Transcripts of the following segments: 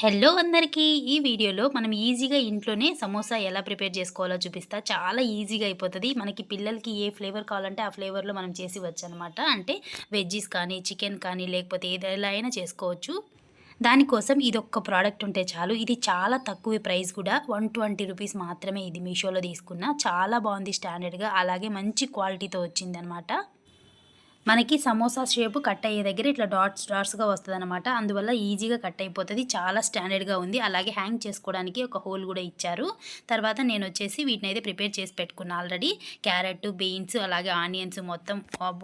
Hello అందరికీ. ఈ వీడియోలో మనం ఈజీగా ఇంట్లోనే సమోసా ఎలా ప్రిపేర్ చేసుకోవాలో చూపిస్తా. చాలా ఈజీగా అయిపోతుంది. మనకి పిల్లలకి ఏ ఫ్లేవర్ కావాలంటే ఆ ఫ్లేవర్లో మనం చేసి ఇవ్వచ్చు అనమాట అంటే వెజ్జీస్ కానీ చికెన్ కానీ లేకపోతే ఏది ఎలా అయినా చేసుకోవచ్చు. దానికోసం ఇది ఒక్క ప్రోడక్ట్ ఉంటే చాలు. ఇది చాలా తక్కువ ప్రైస్ కూడా. వన్ ట్వంటీ రూపీస్ మాత్రమే ఇది మీషోలో తీసుకున్న. చాలా బాగుంది స్టాండర్డ్గా. అలాగే మంచి క్వాలిటీతో వచ్చింది అనమాట మనకి సమోసా షేపు కట్ అయ్యే దగ్గర ఇట్లా డాట్స్ డాట్స్గా వస్తుంది అనమాట అందువల్ల ఈజీగా కట్ అయిపోతుంది. చాలా స్టాండర్డ్గా ఉంది. అలాగే హ్యాంగ్ చేసుకోవడానికి ఒక హోల్ కూడా ఇచ్చారు. తర్వాత నేను వచ్చేసి వీటిని అయితే ప్రిపేర్ చేసి పెట్టుకున్నా ఆల్రెడీ. క్యారెట్ బీన్స్ అలాగే ఆనియన్స్ మొత్తం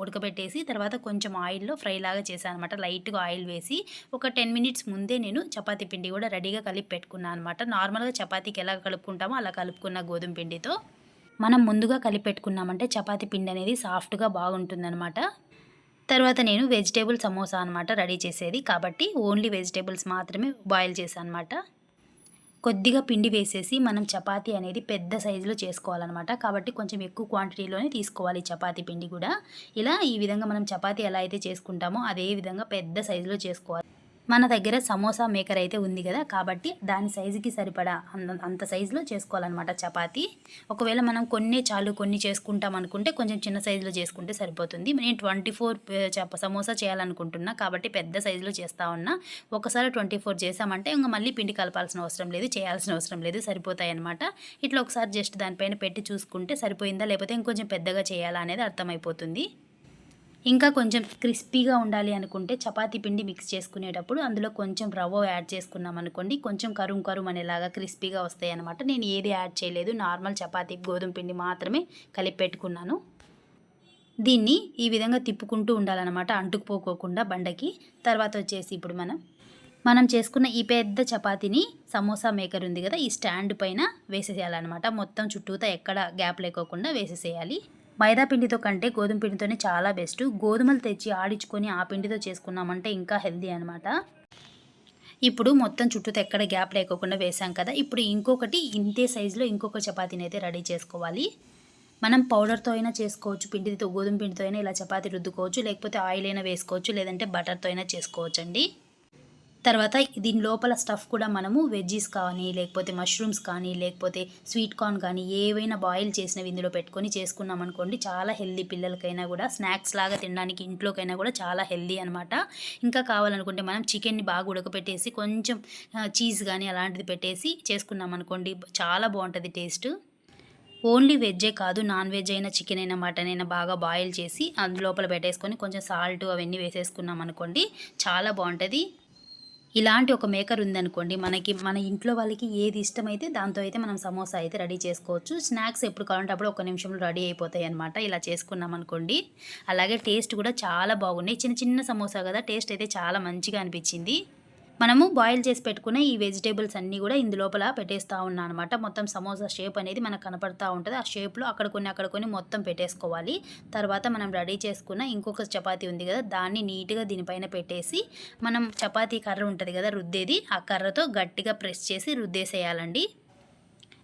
ఉడకబెట్టేసి తర్వాత కొంచెం ఆయిల్లో ఫ్రై లాగా చేశాను అనమాట లైట్గా ఆయిల్ వేసి ఒక టెన్ మినిట్స్ ముందే నేను చపాతీ పిండి కూడా రెడీగా కలిపి పెట్టుకున్నాను అనమాట నార్మల్గా చపాతీకి ఎలా కలుపుకుంటామో అలా కలుపుకున్న గోధుమ పిండితో. మనం ముందుగా కలిపెట్టుకున్నామంటే చపాతీ పిండి అనేది సాఫ్ట్గా బాగుంటుందన్నమాట. తర్వాత నేను వెజిటేబుల్ సమోసా అనమాట రెడీ చేసేది. కాబట్టి ఓన్లీ వెజిటేబుల్స్ మాత్రమే బాయిల్ చేశాను అనమాట కొద్దిగా పిండి వేసేసి మనం చపాతీ అనేది పెద్ద సైజులో చేసుకోవాలన్నమాట. కాబట్టి కొంచెం ఎక్కువ క్వాంటిటీలోనే తీసుకోవాలి చపాతీ పిండి కూడా. ఇలా ఈ విధంగా మనం చపాతీ ఎలా అయితే చేసుకుంటామో అదే విధంగా పెద్ద సైజులో చేసుకోవాలి. మన దగ్గర సమోసా మేకర్ అయితే ఉంది కదా కాబట్టి దాని సైజుకి సరిపడా అంత సైజులో చేసుకోవాలన్నమాట చపాతి. ఒకవేళ మనం కొన్ని చాలు కొన్ని చేసుకుంటాం అనుకుంటే కొంచెం చిన్న సైజులో చేసుకుంటే సరిపోతుంది. నేను ట్వంటీ ఫోర్ సమోసా చేయాలనుకుంటున్నా కాబట్టి పెద్ద సైజులో చేస్తూ ఉన్నా. ఒకసారి ట్వంటీ ఫోర్ చేసామంటే ఇంకా మళ్ళీ పిండి కలపాల్సిన అవసరం లేదు చేయాల్సిన అవసరం లేదు సరిపోతాయి అనమాట ఇట్లా ఒకసారి జస్ట్ దానిపైన పెట్టి చూసుకుంటే సరిపోయిందా లేకపోతే ఇంకొంచెం పెద్దగా చేయాలా అనేది అర్థమైపోతుంది. ఇంకా కొంచెం క్రిస్పీగా ఉండాలి అనుకుంటే చపాతీ పిండి మిక్స్ చేసుకునేటప్పుడు అందులో కొంచెం రవ్వ యాడ్ చేసుకున్నాం అనుకోండి కొంచెం కరుం కరుం అనేలాగా క్రిస్పీగా వస్తాయి అనమాట నేను ఏది యాడ్ చేయలేదు నార్మల్ చపాతీ గోధుమ పిండి మాత్రమే కలిపి పెట్టుకున్నాను. దీన్ని ఈ విధంగా తిప్పుకుంటూ ఉండాలన్నమాట అంటుకుపోకోకుండా బండకి. తర్వాత వచ్చేసి ఇప్పుడు మనం మనం చేసుకున్న ఈ పెద్ద చపాతీని సమోసా మేకర్ ఉంది కదా ఈ స్టాండ్ పైన వేసేసేయాలన్నమాట. మొత్తం చుట్టూతా ఎక్కడ గ్యాప్ లేకోకుండా వేసేసేయాలి. మైదా పిండితో కంటే గోధుమ పిండితోనే చాలా బెస్ట్. గోధుమలు తెచ్చి ఆడించుకొని ఆ పిండితో చేసుకున్నామంటే ఇంకా హెల్దీ అనమాట ఇప్పుడు మొత్తం చుట్టూతో ఎక్కడ గ్యాప్ లేకోకుండా వేసాం కదా ఇప్పుడు ఇంకొకటి ఇంతే సైజులో ఇంకొక చపాతీని అయితే రెడీ చేసుకోవాలి. మనం పౌడర్తో అయినా చేసుకోవచ్చు పిండితో గోధుమ పిండితో అయినా ఇలా చపాతీ రుద్దుకోవచ్చు లేకపోతే ఆయిల్ అయినా వేసుకోవచ్చు లేదంటే బటర్తో అయినా చేసుకోవచ్చు అండి తర్వాత దీని లోపల స్టఫ్ కూడా మనము వెజ్జీస్ కానీ లేకపోతే మష్రూమ్స్ కానీ లేకపోతే స్వీట్ కార్న్ కానీ ఏవైనా బాయిల్ చేసినవి ఇందులో పెట్టుకొని చేసుకున్నాం అనుకోండి చాలా హెల్దీ పిల్లలకైనా కూడా స్నాక్స్ లాగా తినడానికి ఇంట్లోకైనా కూడా చాలా హెల్దీ అనమాట ఇంకా కావాలనుకుంటే మనం చికెన్ని బాగా ఉడకపెట్టేసి కొంచెం చీజ్ కానీ అలాంటిది పెట్టేసి చేసుకున్నాం అనుకోండి చాలా బాగుంటుంది టేస్ట్ ఓన్లీ వెజ్జే కాదు నాన్ వెజ్ అయినా చికెన్ అయినా మటన్ అయినా బాగా బాయిల్ చేసి అందులోపల పెట్టేసుకొని కొంచెం సాల్ట్ అవన్నీ వేసేసుకున్నాం అనుకోండి చాలా బాగుంటుంది. ఇలాంటి ఒక మేకర్ ఉందనుకోండి మనకి మన ఇంట్లో వాళ్ళకి ఏది ఇష్టమైతే దాంతో అయితే మనం సమోసా అయితే రెడీ చేసుకోవచ్చు. స్నాక్స్ ఎప్పుడు కావాలంటే అప్పుడు ఒక నిమిషంలో రెడీ అయిపోతాయి అనమాట ఇలా చేసుకున్నాం అనుకోండి అలాగే టేస్ట్ కూడా చాలా బాగున్నాయి. చిన్న చిన్న సమోసా కదా టేస్ట్ అయితే చాలా మంచిగా అనిపించింది. మనము బాయిల్ చేసి పెట్టుకున్న ఈ వెజిటేబుల్స్ అన్నీ కూడా ఇందు లోపల పెట్టేస్తూ ఉన్నా అనమాట మొత్తం సమోసా షేప్ అనేది మనకు కనపడతా ఉంటుంది. ఆ షేప్లో అక్కడ కొన్ని అక్కడ కొన్ని మొత్తం పెట్టేసుకోవాలి. తర్వాత మనం రెడీ చేసుకున్న ఇంకొక చపాతీ ఉంది కదా దాన్ని నీట్గా దీనిపైన పెట్టేసి మనం చపాతీ కర్ర ఉంటుంది కదా రుద్దేది ఆ కర్రతో గట్టిగా ప్రెస్ చేసి రుద్దేసేయాలండి.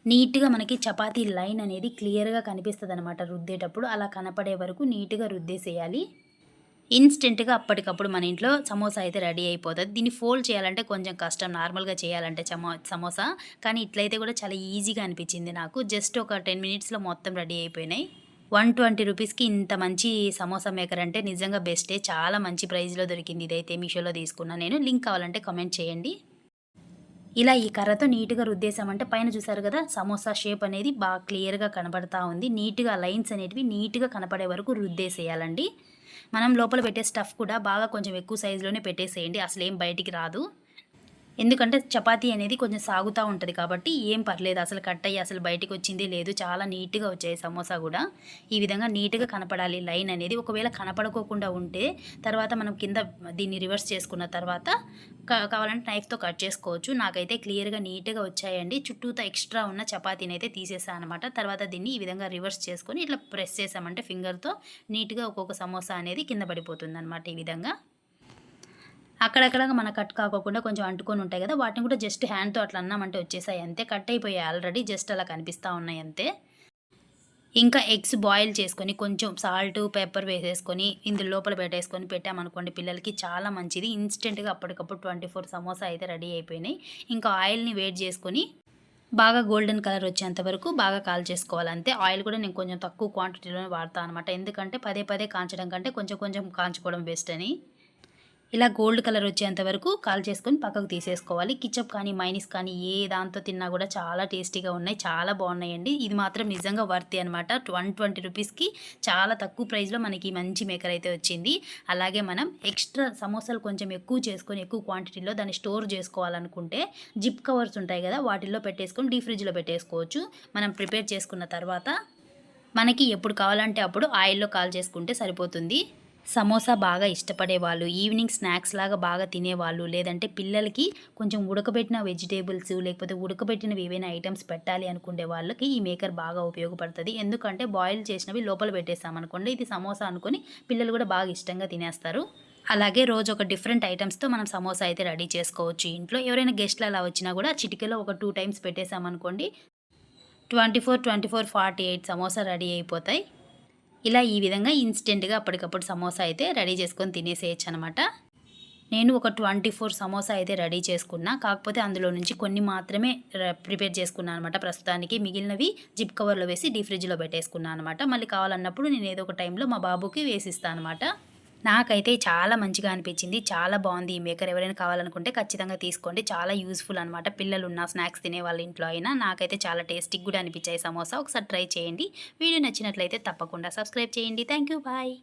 నీట్గా మనకి చపాతీ లైన్ అనేది క్లియర్గా కనిపిస్తుంది అనమాట రుద్దేటప్పుడు. అలా కనపడే వరకు నీట్గా రుద్దేసేయాలి. ఇన్స్టెంట్గా అప్పటికప్పుడు మన ఇంట్లో సమోసా అయితే రెడీ అయిపోతుంది. దీన్ని ఫోల్డ్ చేయాలంటే కొంచెం కష్టం. నార్మల్గా చేయాలంటే సమో సమోసా. కానీ ఇట్లయితే కూడా చాలా ఈజీగా అనిపించింది నాకు. జస్ట్ ఒక టెన్ మినిట్స్లో మొత్తం రెడీ అయిపోయినాయి. వన్ ట్వంటీ రూపీస్కి ఇంత మంచి సమోసా మేకర్ అంటే నిజంగా బెస్టే. చాలా మంచి ప్రైస్లో దొరికింది ఇదైతే మీషోలో తీసుకున్నా నేను. లింక్ కావాలంటే కమెంట్ చేయండి. ఇలా ఈ కర్రతో నీట్గా రుద్దేశామంటే పైన చూసారు కదా సమోసా షేప్ అనేది బాగా క్లియర్గా కనబడతా ఉంది. నీట్గా లైన్స్ అనేటివి నీట్గా కనపడే వరకు రుద్దేసేయాలండి. మనం లోపల పెట్టే స్టఫ్ కూడా బాగా కొంచెం ఎక్కువ సైజులోనే పెట్టేసేయండి. అసలు ఏం బయటికి రాదు. ఎందుకంటే చపాతీ అనేది కొంచెం సాగుతూ ఉంటుంది కాబట్టి ఏం పర్లేదు అసలు కట్ అయ్యి అసలు బయటికి వచ్చింది లేదు. చాలా నీట్గా వచ్చాయి సమోసా కూడా. ఈ విధంగా నీట్గా కనపడాలి లైన్ అనేది. ఒకవేళ కనపడుకోకుండా ఉంటే తర్వాత మనం కింద దీన్ని రివర్స్ చేసుకున్న తర్వాత కావాలంటే నైఫ్తో కట్ చేసుకోవచ్చు. నాకైతే క్లియర్గా నీట్గా వచ్చాయండి. చుట్టూతో ఎక్స్ట్రా ఉన్న చపాతీని అయితే తీసేసాను అనమాట తర్వాత దీన్ని ఈ విధంగా రివర్స్ చేసుకొని ఇట్లా ప్రెస్ చేసామంటే ఫింగర్తో నీట్గా ఒక్కొక్క సమోసా అనేది కింద పడిపోతుంది అనమాట ఈ విధంగా. అక్కడక్కడ మన కట్ కాకోకుండా కొంచెం అంటుకొని ఉంటాయి కదా వాటిని కూడా జస్ట్ హ్యాండ్తో అట్లా అన్నామంటే వచ్చేసాయి అంతే. కట్ అయిపోయాయి ఆల్రెడీ జస్ట్ అలా కనిపిస్తూ ఉన్నాయి అంతే. ఇంకా ఎగ్స్ బాయిల్ చేసుకొని కొంచెం సాల్ట్ పెప్పర్ వేసేసుకొని ఇందులో లోపల పెట్టేసుకొని పెట్టామనుకోండి పిల్లలకి చాలా మంచిది. ఇన్స్టెంట్గా అప్పటికప్పుడు ట్వంటీ ఫోర్ సమోసా అయితే రెడీ అయిపోయినాయి. ఇంకా ఆయిల్ని వేట్ చేసుకొని బాగా గోల్డెన్ కలర్ వచ్చేంత వరకు బాగా కాల్ చేసుకోవాలంతే ఆయిల్ కూడా నేను కొంచెం తక్కువ క్వాంటిటీలోనే వాడతాను అనమాట ఎందుకంటే పదే పదే కాంచడం కంటే కొంచెం కొంచెం కాంచుకోవడం బెస్ట్ అని. ఇలా గోల్డ్ కలర్ వచ్చేంత వరకు కాల్ చేసుకొని పక్కకు తీసేసుకోవాలి. కిచప్ కానీ మైనిస్ కానీ ఏ దాంతో తిన్నా కూడా చాలా టేస్టీగా ఉన్నాయి. చాలా బాగున్నాయండి. ఇది మాత్రం నిజంగా వర్తి అనమాట వన్ ట్వంటీ రూపీస్కి చాలా తక్కువ ప్రైస్లో మనకి మంచి మేకర్ అయితే వచ్చింది. అలాగే మనం ఎక్స్ట్రా సమోసాలు కొంచెం ఎక్కువ చేసుకొని ఎక్కువ క్వాంటిటీలో దాన్ని స్టోర్ చేసుకోవాలనుకుంటే జిప్ కవర్స్ ఉంటాయి కదా వాటిల్లో పెట్టేసుకొని డీ ఫ్రిడ్జ్లో పెట్టేసుకోవచ్చు. మనం ప్రిపేర్ చేసుకున్న తర్వాత మనకి ఎప్పుడు కావాలంటే అప్పుడు ఆయిల్లో కాల్ చేసుకుంటే సరిపోతుంది. సమోసా బాగా ఇష్టపడే వాళ్ళు ఈవినింగ్ స్నాక్స్ లాగా బాగా తినేవాళ్ళు లేదంటే పిల్లలకి కొంచెం ఉడకబెట్టిన వెజిటేబుల్స్ లేకపోతే ఉడకబెట్టినవి ఏవైనా ఐటమ్స్ పెట్టాలి అనుకునే వాళ్ళకి ఈ మేకర్ బాగా ఉపయోగపడుతుంది. ఎందుకంటే బాయిల్ చేసినవి లోపల పెట్టేసామనుకోండి ఇది సమోసా అనుకొని పిల్లలు కూడా బాగా ఇష్టంగా తినేస్తారు. అలాగే రోజు ఒక డిఫరెంట్ ఐటమ్స్తో మనం సమోసా అయితే రెడీ చేసుకోవచ్చు ఇంట్లో. ఎవరైనా గెస్ట్లు అలా వచ్చినా కూడా చిటికలో ఒక two times పెట్టేసామనుకోండి twenty four twenty four forty eight samosa ready అయిపోతాయి. ఇలా ఈ విధంగా ఇన్స్టెంట్గా అప్పటికప్పుడు సమోసా అయితే రెడీ చేసుకొని తినేసేయచ్చు అనమాట నేను ఒక ట్వంటీ ఫోర్ సమోసా అయితే రెడీ చేసుకున్నా. కాకపోతే అందులో నుంచి కొన్ని మాత్రమే ప్రిపేర్ చేసుకున్నాను అనమాట ప్రస్తుతానికి మిగిలినవి జిప్ కవర్లో వేసి డీ ఫ్రిడ్జ్లో పెట్టేసుకున్నాను అనమాట మళ్ళీ కావాలన్నప్పుడు నేను ఏదో ఒక టైంలో మా బాబుకి వేసిస్తాను అనమాట నాకైతే చాలా మంచిగా అనిపించింది. చాలా బాగుంది. ఈ మేకర్ ఎవరైనా కావాలనుకుంటే ఖచ్చితంగా తీసుకోండి. చాలా యూస్ఫుల్ అనమాట పిల్లలు ఉన్న స్నాక్స్ తినే వాళ్ళ ఇంట్లో అయినా నాకైతే చాలా టేస్టీగా కూడా అనిపించాయి సమోసా. ఒకసారి ట్రై చేయండి. వీడియో నచ్చినట్లయితే తప్పకుండా సబ్స్క్రైబ్ చేయండి. Thank you bye.